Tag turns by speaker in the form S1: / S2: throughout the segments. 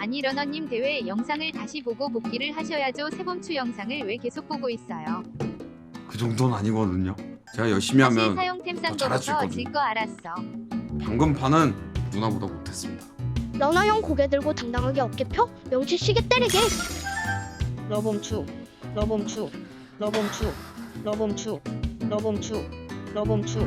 S1: 아니 러너님 대회 영상을 다시 보고 복귀를 하셔야죠. 세범추 영상을 왜 계속 보고 있어요?
S2: 그 정도는 아니거든요. 제가 열심히 하면
S1: 사용템 싼
S2: 더 잘할 수
S1: 거라서
S2: 있거든요.
S1: 질 거 알았어.
S2: 방금 판은 누나보다 못했습니다.
S3: 러너형 고개 들고 당당하게 어깨 펴 명치 시계 때리게
S4: 러범추 러범추 러범추 러범추 러범추 러범추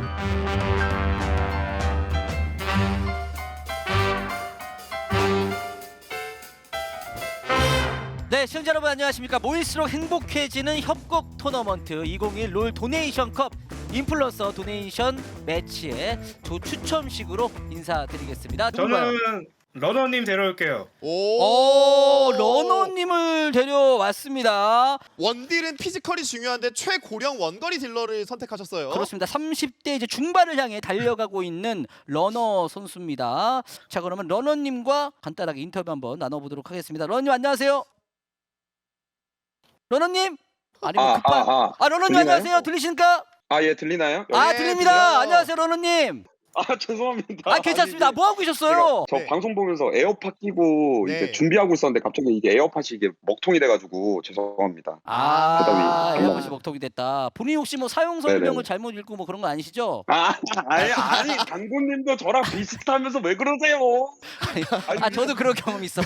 S5: 네, 시청자 여러분 안녕하십니까? 모일수록 행복해지는 협곡 토너먼트 2021 롤 도네이션컵 인플루언서 도네이션 매치의 조 추첨식으로 인사드리겠습니다. 누군가요?
S6: 저는 러너님 데려올게요.
S5: 오, 러너님을 데려왔습니다.
S7: 원딜은 피지컬이 중요한데 최고령 원거리 딜러를 선택하셨어요.
S5: 그렇습니다. 30대 이제 중반을 향해 달려가고 있는 러너 선수입니다. 자, 그러면 러너님과 간단하게 인터뷰 한번 나눠보도록 하겠습니다. 러너님 안녕하세요. 러너님. 아니 뭐
S8: 아,
S5: 급한.
S8: 아, 아.
S5: 아, 러너님
S8: 들리나요?
S5: 안녕하세요. 들리십니까?
S8: 아, 예, 들리나요?
S5: 아,
S7: 네,
S5: 들립니다.
S7: 들려요.
S5: 안녕하세요, 러너님.
S8: 아, 죄송합니다.
S5: 아, 괜찮습니다. 뭐 하고 계셨어요?
S8: 저
S7: 네.
S8: 방송 보면서 에어팟 끼고
S7: 네.
S8: 이제 준비하고 있었는데 갑자기 이게 에어팟이 이게 먹통이 돼가지고 죄송합니다.
S5: 아,
S8: 그다음에
S5: 에어팟이 먹통이 됐다. 본인이 혹시 뭐 사용 설명을
S8: 네네.
S5: 잘못 읽고 뭐 그런 거 아니시죠?
S8: 아, 아니, 아니, 당구님도 저랑 비슷하면서 왜 그러세요? 아니,
S5: 아, 저도 그런 경험이 있어.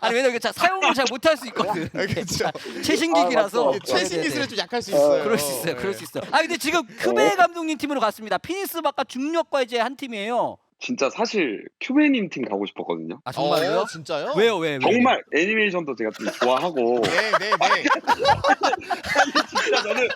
S5: 아니 왜냐면 이게 사용을 잘 못할 수 있거든.
S7: 아, 그렇죠.
S5: 최신기기라서.
S8: 아, 맞다.
S7: 최신
S5: 네네네.
S7: 기술에 좀 약할 수
S8: 어,
S7: 있어요.
S5: 그럴 수 있어요.
S7: 네.
S5: 그럴 수 있어요. 아 근데 지금 크베 감독님 팀으로 갔습니다. 피니스 바카 중력과 이제 한 팀이에요.
S8: 진짜 사실 큐베님 팀 가고 싶었거든요.
S5: 아 정말요?
S7: 어, 진짜요?
S5: 왜요? 왜? 왜?
S8: 정말 애니메이션도 제가 좀 좋아하고
S7: 네, 네, 네.
S8: 진짜 저는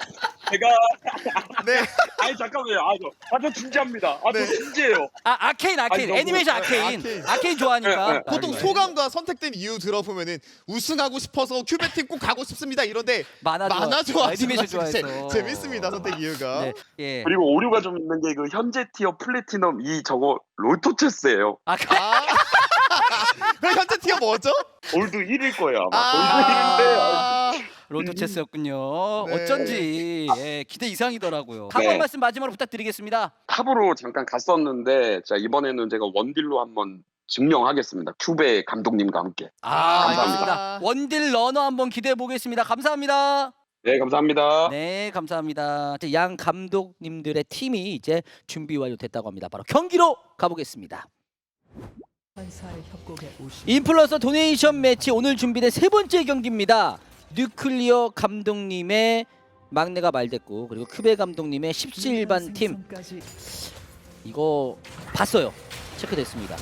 S8: 제가
S7: 네.
S8: 아니 잠깐만요. 아, 저, 아, 저 진지합니다. 아,
S7: 네.
S8: 저 진지해요.
S5: 아 아케인 아케인
S8: 아니, 너무-
S5: 애니메이션 아케인
S7: 아케인.
S5: 아케인 좋아하니까.
S8: 네, 네.
S7: 보통
S5: 아,
S7: 소감과 선택된 이유 들어보면은 우승하고 싶어서 큐베팀 꼭 가고 싶습니다. 이런데
S5: 만화 좋아.
S7: 만화 좋아
S5: 애니메이션 좋아해서.
S7: 재밌습니다. 선택 이유가.
S5: 네. 예.
S8: 그리고 오류가 좀 있는 게 그 현재 티어 플래티넘 이 저거 롤토체스예요.
S5: 아 그래?
S7: 아. 그럼 현재 티어 뭐죠?
S8: 올드 1일 거예요 아마. 올드 1인데
S7: 아.
S5: 로또 체스였군요.
S7: 네.
S5: 어쩐지 예, 기대 이상이더라고요. 한
S8: 네.
S5: 번 말씀 마지막으로 부탁드리겠습니다.
S8: 탑으로 잠깐 갔었는데 자 이번에는 제가 원딜로 한번 증명하겠습니다. 큐베 감독님과 함께.
S5: 아,
S8: 감사합니다.
S5: 알겠습니다. 원딜 러너 한번 기대해 보겠습니다. 감사합니다.
S8: 네 감사합니다.
S5: 네, 감사합니다. 이제 양 감독님들의 팀이 이제 준비 완료됐다고 합니다. 바로 경기로 가보겠습니다. 인플루언서 도네이션 매치 오늘 준비된 세 번째 경기입니다. 뉴클리어 감독님의 막내가 말됐고 그리고 큐베 감독님의 17반 팀 이거 봤어요. 체크됐습니다.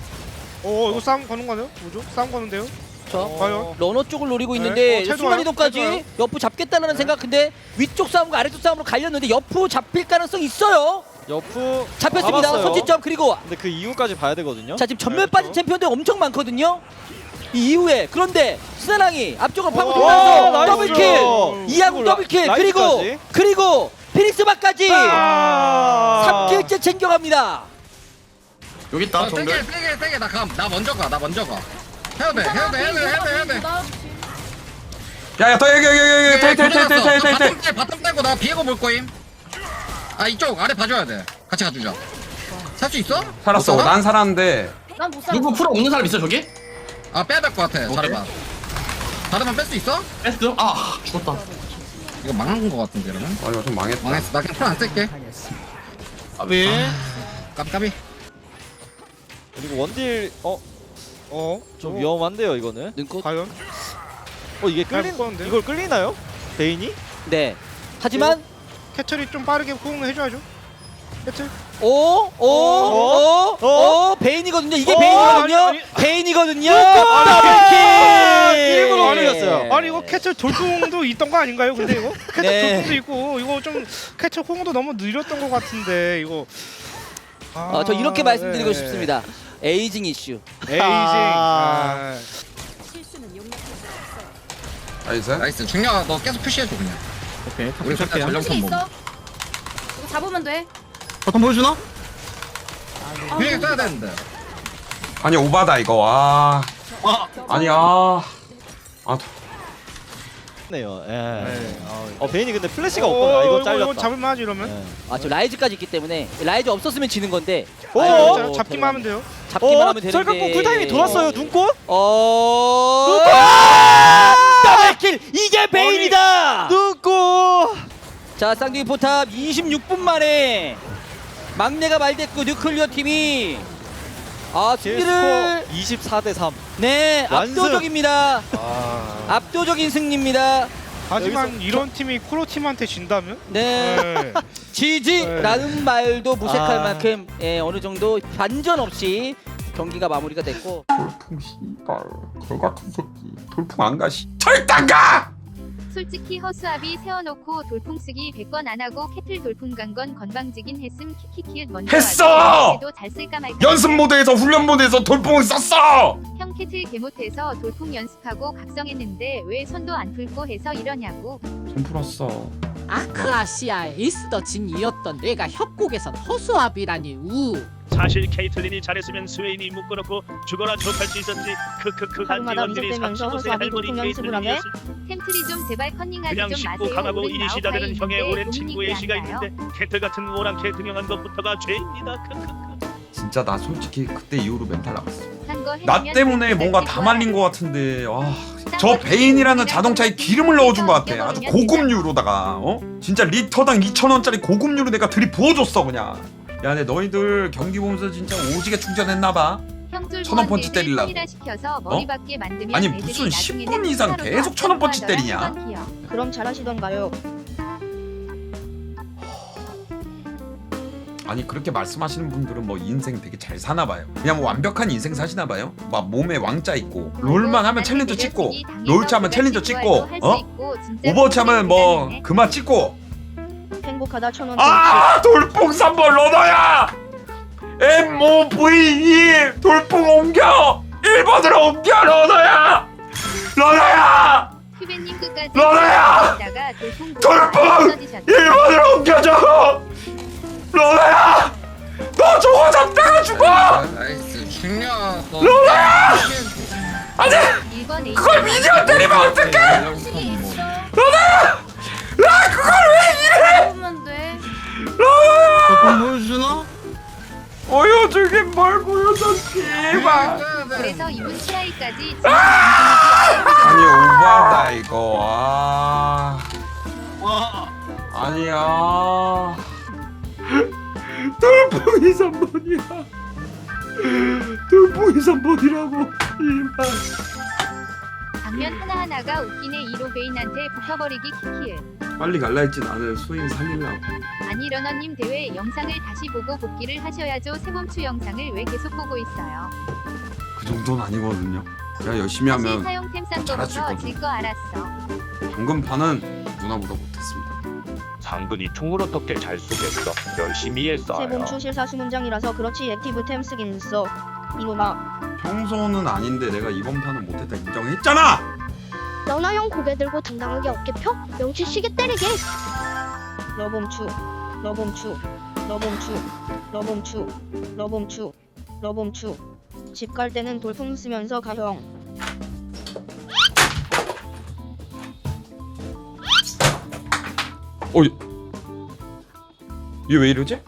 S6: 어 이거 싸움 거는 거네요? 뭐죠? 싸움 거는데요?
S5: 저
S6: 과연?
S5: 러너 쪽을 노리고
S6: 네.
S5: 있는데
S6: 어, 채도
S5: 순간? 이동까지? 여프 잡겠다는
S6: 네.
S5: 생각 근데 위쪽 싸움과 아래쪽 싸움으로 갈렸는데 여프 잡힐 가능성 있어요.
S9: 여프
S5: 잡혔습니다. 선취점 그리고
S9: 근데 그 이후까지 봐야 되거든요.
S5: 자 지금 전멸
S6: 네,
S5: 빠진
S6: 그렇죠.
S5: 챔피언들 엄청 많거든요. 이 이후에 그런데 스나랑이 앞쪽으로 파고
S9: 나이스.
S5: 더블킬 이하고
S9: 라-
S5: 더블킬 그리고
S9: 라이트까지.
S5: 그리고 피닉스 박까지
S9: 아~
S5: 3킬째 챙겨갑니다.
S10: 여기 있다
S11: 어, 세게 세게 세게 나 감 나 먼저 가 나 먼저 가 해야 돼 해야 돼 해야 돼 해야 돼 해야 돼
S2: 야야 더 여기 여기 여기 여기. 탈탈탈탈탈탈
S11: 바텀 떼 바텀 떼고 나 비에고 볼 거임 아 이쪽 아래 봐줘야 돼 같이 가주자 살 수 있어?
S2: 살았어.
S11: 못 살아?
S2: 난 살았는데
S10: 누구 풀어 없는 사람 있어 저기?
S11: 아 빼야 될 것 같아 잘해봐 잘해만 뺄수 있어?
S10: 뺐어? 아 죽었다
S11: 이거 망한 거 같은데 이러면
S2: 아 이거 좀 망했다.
S11: 망했어 나 그냥 풀안 쓸게
S10: 아비
S11: 깜깜이
S9: 그리고 원딜 어?
S6: 어?
S9: 좀 위험한데요 이거는.
S5: 눈꽃
S6: 과연?
S9: 어 이게
S6: 잘
S9: 끌린
S6: 묶었는데요?
S9: 이걸 끌리나요? 베인이?
S5: 네. 하지만
S6: 캐철이 좀 빠르게 호응을 해줘야죠. 캐철?
S5: 오, 오, 오, 오,
S9: 어?
S5: 베인이거든요. 이게
S9: 어?
S5: 베인이거든요.
S6: 아니, 아니.
S5: 베인이거든요.
S9: 아니,
S5: 더블킬.
S9: 일부러 안 흘렸어요.
S6: 아니 이거 캐철 돌풍도 있던 거 아닌가요? 근데 이거 캐철
S5: 네.
S6: 돌풍도 있고 이거 좀 캐철 호응도 너무 느렸던 것 같은데 이거. 아,
S5: 어, 저 이렇게 말씀드리고
S6: 네.
S5: 싶습니다. 에이징 이슈.
S6: 에이징.
S9: 아.
S6: 아.
S2: 나이스.
S11: 나이스 중요하 너 계속 푸시해줘 그냥
S10: 오케이
S11: 우리 그때 전령선 뭐
S1: 이거 잡으면 돼.
S10: 버튼 보여주나?
S11: 그냥 써야 되는데
S2: 아니 오바다 이거.
S10: 아아
S2: 아니 아. 아
S9: 네요. 예.
S6: 네.
S9: 어 베인이 근데 플래시가
S6: 어,
S9: 없구나. 이거
S6: 이거
S9: 잘렸다.
S6: 잡을만 하지 이러면.
S9: 예.
S5: 아 저 라이즈까지 있기 때문에 라이즈 없었으면 지는 건데.
S9: 오!
S5: 아이고,
S6: 자, 잡기만 하면 돼요.
S5: 잡기만
S9: 어?
S5: 하면 되는데.
S9: 설강공 쿨타임이 돌았어요. 눈꽃?
S5: 어.
S9: 눈꽃!
S5: 더블킬 이게 베인이다.
S9: 눈꽃!
S5: 자 쌍둥이 포탑 26분 만에 막내가 말됐고 뉴클리어 팀이
S9: 아제
S5: 승리를
S9: 스코어 24대 3.
S5: 네
S9: 완승.
S5: 압도적입니다.
S6: 아.
S5: 압도적인 승리입니다.
S6: 하지만
S9: 여기서
S6: 이런 팀이 코로 팀한테 진다면?
S5: 네.
S6: 네.
S5: 지지라는 말도 무색할
S9: 아.
S5: 만큼 예, 어느 정도 반전 없이 경기가 마무리가 됐고
S2: 돌풍 씨발 걸 같은 새끼 돌풍 안 가시 절대 안 가!
S1: 솔직히 허수아비 세워놓고 돌풍 쓰기 100번 안 하고 캐틀 돌풍 간 건 건방지긴 했음 키키키읓 먼저
S2: 했어!
S1: 잘 쓸까 말까
S2: 연습 모드에서 훈련 모드에서 돌풍을 썼어!
S1: 형 캐틀 개못해서 돌풍 연습하고 각성했는데 왜 손도 안 풀고 해서 이러냐고
S2: 손 풀었어
S12: 아크아시아에 있어 진이었던 내가 협곡에선 허수아비라니 우
S13: 사실 케이틀린이 잘했으면 스웨인이 묶어놓고 죽어라 족할 수 있었지. 크크크 한지원들이
S4: 인색되면서
S13: 35세
S4: 허수아비
S13: 할머니
S4: 돌풍 연습을 하네?
S13: 케이틀린이었을
S1: 템트리 좀 제발 컨닝하지
S13: 그냥
S1: 좀 마세요.
S13: 강하고
S1: 우린
S13: 이니시다되는
S1: 아홉
S13: 형의 오랜 친구의 시가? 있는데 캐틀 같은 오랑캐 등용한 것부터가 죄입니다. 크크크.
S2: 진짜 나 솔직히 그때 이후로 멘탈 나갔어.
S1: 한거
S2: 나
S1: 해주면
S2: 때문에 뭔가 다 말린 것 같은데 와, 저 베인이라는 자동차에 기름을 넣어준 것 같아. 아주 고급유로다가 어? 진짜 리터당 2,000원짜리 고급유로 내가 들이부어줬어 그냥 야 근데 너희들 경기 보면서 진짜 오지게 충전했나봐. 천원 펀치
S1: 머리밖에 만들면
S2: 아니, 무슨
S1: 나중에는
S2: 10분 이상 계속 천원 펀치 때리냐?
S4: 그럼 잘하시던가요?
S2: 아니 그렇게 말씀하시는 분들은 뭐 인생 되게 잘 사나 봐요. 그냥 뭐 완벽한 인생 사시나 봐요? 막 몸에 왕자 있고 롤만 하면 챌린저 찍고 롤치 하면 챌린저 찍고 어? 오버워치 하면 뭐 그만 찍고
S4: 행복하다 천원
S2: 아 돌풍 3번 러너야! MOVE 돌풍 옮겨! 1번으로 옮겨 러너야! 러너야!
S1: 큐베님 끝까지
S2: 러너야!
S1: 돌풍
S2: 돌풍!
S1: 써지셨다.
S2: 1번으로 옮겨줘 러너야! 너 저거 잡다가 죽어!
S11: 나이스. 중요한 거.
S2: 로라야! 아니
S1: 1번 A
S2: 그걸 미디어 때리면 어떡해 보여주긴 뭘 보여줘 씨발.
S1: 그래서 이분 트라이까지
S2: 아니 오
S1: 장면 하나하나가 웃기네 이로 베인한테 붙어버리기 키키을
S2: 빨리 갈라 했지 나는 스윙 살리려고.
S1: 아니 러너님 대회 영상을 다시 보고 복귀를 하셔야죠. 세범추 영상을 왜 계속 보고 있어요?
S2: 그 정도는 아니거든요. 내가 열심히 하면
S1: 사용템 싼
S2: 잘할 수
S1: 거부터
S2: 있거든.
S1: 질 거 알았어.
S2: 방금 판은 누나보다 못했습니다.
S13: 장군이 총을 어떻게 잘 쏘겠어. 열심히 했어요.
S4: 세봉추 실사 수문장이라서 그렇지 액티브 템 쓰긴 있어 이놈아.
S2: 평소는 아닌데 내가 이번 판은 못했다 인정했잖아
S3: 러너 형 고개 들고 당당하게 어깨 펴? 명치 시계 때리게
S4: 러봄추 러봄추 러봄추 러봄추 러봄추 러봄추 집 갈 때는 돌풍 쓰면서 가형
S2: 어, 얘 왜 이러지?